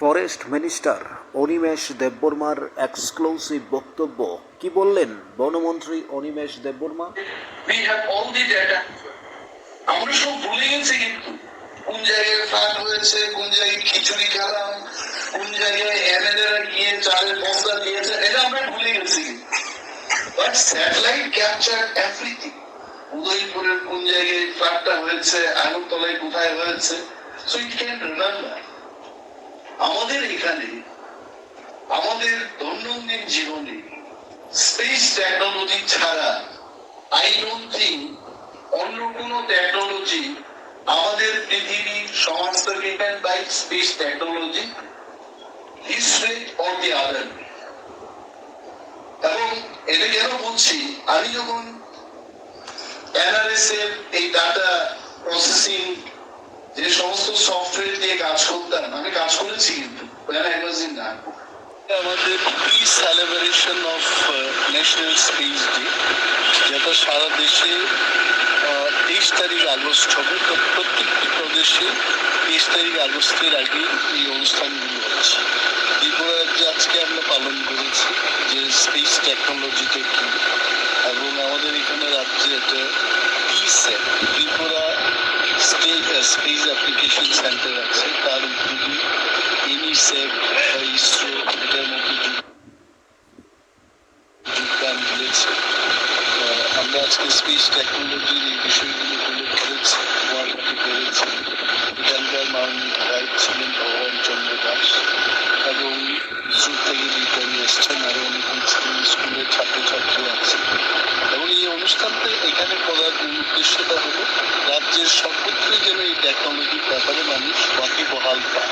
Forest minister Animesh দেববর্মার exclusive বক্তব্য কি বললেন বনমন্ত্রী অনিমেষ দেববর্মা? আমরা সব ভুলে গেছি। কিন্তু কোন জায়গায় ফ্লাড হয়েছে, কোন জায়গায় খিচুড়ি খেলাম, কোন জায়গায় গিয়ে চালের বস্তা দিয়েছে, এটা আমরা ভুলে গেছি। বাট স্যাটেলাইট ক্যাপচার এভরিথিং উদয়পুরের কোন জায়গায় ফ্লাডটা হয়েছে, আগরতলায় কোথায় হয়েছে। সো ইট ক্যান রিমেম্বার আমাদের এখানে, আমাদের দৈনন্দিন জীবনে স্পেস টেকনোলজি ছাড়া আই ডোন্ট অন্য কোনো টেকনোলজি আমাদের পৃথিবীর সমাজটাকে can by space technology way or the other এবং এটা কেন বলছি? আমি যখন এনআরএস এর এই ডাটা প্রসেসিং যে সমস্ত সফটওয়্যার দিয়ে কাজ করতাম, আমি কাজ করেছি কিন্তু Nagpur আমাদের pre celebration of national space day যেটা সারা দেশে তেইশ তারিখ আগস্ট হবে, তো প্রত্যেকটি প্রদেশে তেইশ তারিখ আগস্টের আগে এই অনুষ্ঠানগুলো হচ্ছে। ত্রিপুরা রাজ্যে আজকে আমরা পালন করেছি, যে স্পেস টেকনোলজিটা কি এবং আমাদের এখানে রাজ্যে একটা টিসেট ত্রিপুরা স্পেস অ্যাপ্লিকেশন সেন্টার আছে তার উদ্যোগে ইউনিসেফ বা ইসরো এটার মতো যোগ- যোগদান দিয়েছে আহ, আমরা আজকে স্পেস টেকনোলজির এই বিষয়গুলো তুলে ধরেছি ওয়ার্ল্ডকে করেছি এখানকার মাননীয় গাইড ছিলেন ভগবান চন্দ্র দাস এবং ইসরো থেকে বিজ্ঞানী এসছেন আরো অনেক স্কুল স্কুলের ছাত্রছাত্রী আছে এবং এই অনুষ্ঠানটা এখানে করার মূল উদ্দেশ্যটা হলো রাজ্যের সর্বত্রই যেন এই টেকনোলজির ব্যাপারে মানুষ বাকি বহাল পায়